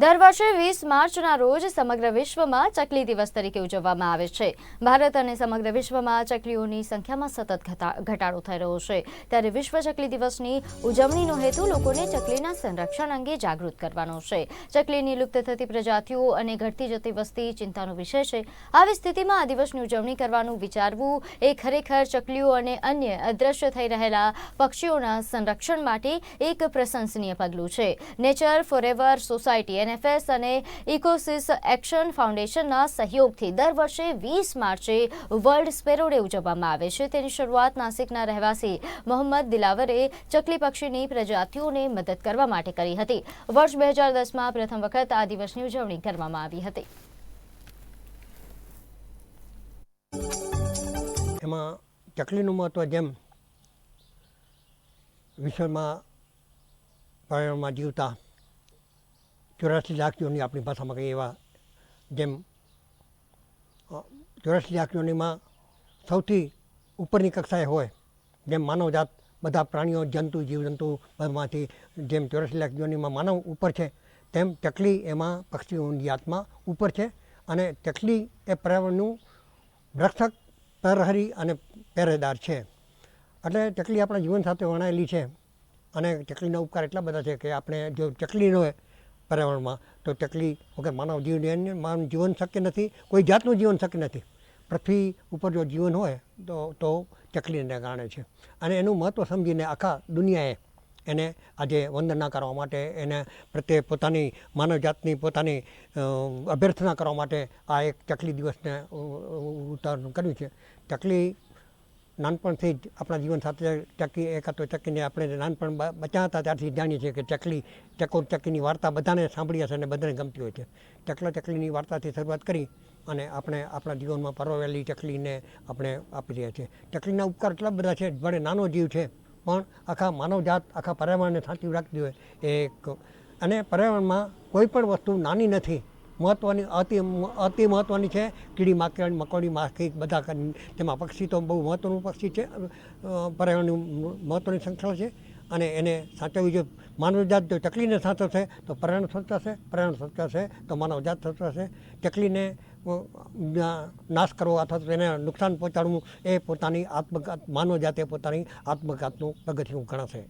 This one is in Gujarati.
દર વર્ષે વીસ માર્ચના રોજ સમગ્ર વિશ્વમાં ચકલી દિવસ તરીકે ઉજવવામાં આવે છે. ભારત અને સમગ્ર વિશ્વમાં ચકલીઓની સંખ્યામાં સતત ઘટા- ઘટાડો થઈ રહ્યો છે. ત્યારે વિશ્વ ચકલી દિવસની ઉજવણીનો હેતુ લોકોને ચકલીના સંરક્ષણ અંગે જાગૃત કરવાનો છે. ચકલીની લુપ્ત થતી પ્રજાતિઓ અને ઘટતી જતી વસ્તી ચિંતાનો વિષય છે. આવી સ્થિતિમાં આ દિવસની ઉજવણી કરવાનું વિચારવું એ ખરેખર ચકલીઓ અને અન્ય અદ્રશ્ય થઈ રહેલા પક્ષીઓના સંરક્ષણ માટે એક પ્રશંસનીય પગલું છે. નેચર ફોરેવર સોસાયટી એનએફએસ અને ઇકોસિસ એક્શન ફાઉન્ડેશનના સહયોગથી દર વર્ષે વીસ માર્ચે વર્લ્ડ સ્પેરો ડે ઉજવવામાં આવે છે. તેની શરૂઆત નાસિકના રહેવાસી મોહમ્મદ દિલાવરે ચકલી પક્ષીની પ્રજાતિઓને મદદ કરવા માટે કરી હતી. વર્ષ બે હજાર દસમાં પ્રથમ વખત આ દિવસની ઉજવણી કરવામાં આવી હતી. એમાં ચકલીનું મહત્ત્વ જેમ વિશ્વમાં પર્યાવરણમાં જીવતા ચોરાસી લાખ આપણી ભાષામાં કહીએ એવા જેમ ચોરાસી લાખ સૌથી ઉપરની કક્ષાએ હોય જેમ માનવજાત બધા પ્રાણીઓ, જંતુ, જીવજંતુ બધામાંથી જેમ ચોરાસી લાખ યોનીમાં માનવ ઉપર છે, તેમ ચકલી એમાં પક્ષીઓની આત્મા ઉપર છે અને ચકલી એ પર્યાવરણનું રક્ષક, પ્રહરી અને પહેરેદાર છે. એટલે ચકલી આપણા જીવન સાથે વણાયેલી છે અને ચકલીના ઉપકાર એટલા બધા છે કે આપણે જો ચકલી હોય પર્યાવરણમાં. તો ચકલી વગર માનવ જીવન માનવ જીવન શક્ય નથી, કોઈ જાતનું જીવન શક્ય નથી. પૃથ્વી ઉપર જો જીવન હોય, તો તો ચકલીને કારણે છે. અને એનું મહત્ત્વ સમજીને આખા દુનિયાએ એને આજે વંદના કરવા માટે, એને પ્રત્યે પોતાની માનવજાતની પોતાની અભ્યર્થના કરવા માટે આ એક ચકલી દિવસને ઉતારણ કર્યું છે. ચકલી નાનપણથી જ આપણા જીવન સાથે ચકી એકાદ તો ચકીને આપણે નાનપણ બચ્યા હતા ત્યારથી જાણીએ છીએ કે ચકલી ચકોર ચકીની વાર્તા બધાને સાંભળી હશે અને બધાને ગમતી હોય છે. ચકલા ચકલીની વાર્તાથી શરૂઆત કરી અને આપણે આપણા જીવનમાં પરોવેલી ચકલીને આપણે આપી રહ્યા છીએ. ચકલીના ઉપકાર એટલા બધા છે, ભલે નાનો જીવ છે, પણ આખા માનવજાત, આખા પર્યાવરણને સાચવી રાખતી હોય. એ અને પર્યાવરણમાં કોઈ પણ વસ્તુ નાની નથી મહત્ત્વની અતિ અતિ મહત્ત્વની છે. કીડી માકડ મકોડી માખી બધા તેમાં પક્ષી તો બહુ મહત્ત્વનું પક્ષી છે. પર્યાવરણનું મહત્ત્વની સંખ્યા છે. અને એને સાચવવી જો માનવજાત જો ચકલીને સાચવશે તો પર્યાવરણ સચવાશે પર્યાવરણ સચવાશે તો માનવજાત સચવાશે ચકલીને નાશ કરવો અથવા તો એને નુકસાન પહોંચાડવું એ પોતાની આત્મઘાત માનવજાતે પોતાની આત્મઘાતનું પગથિયું ગણાશે.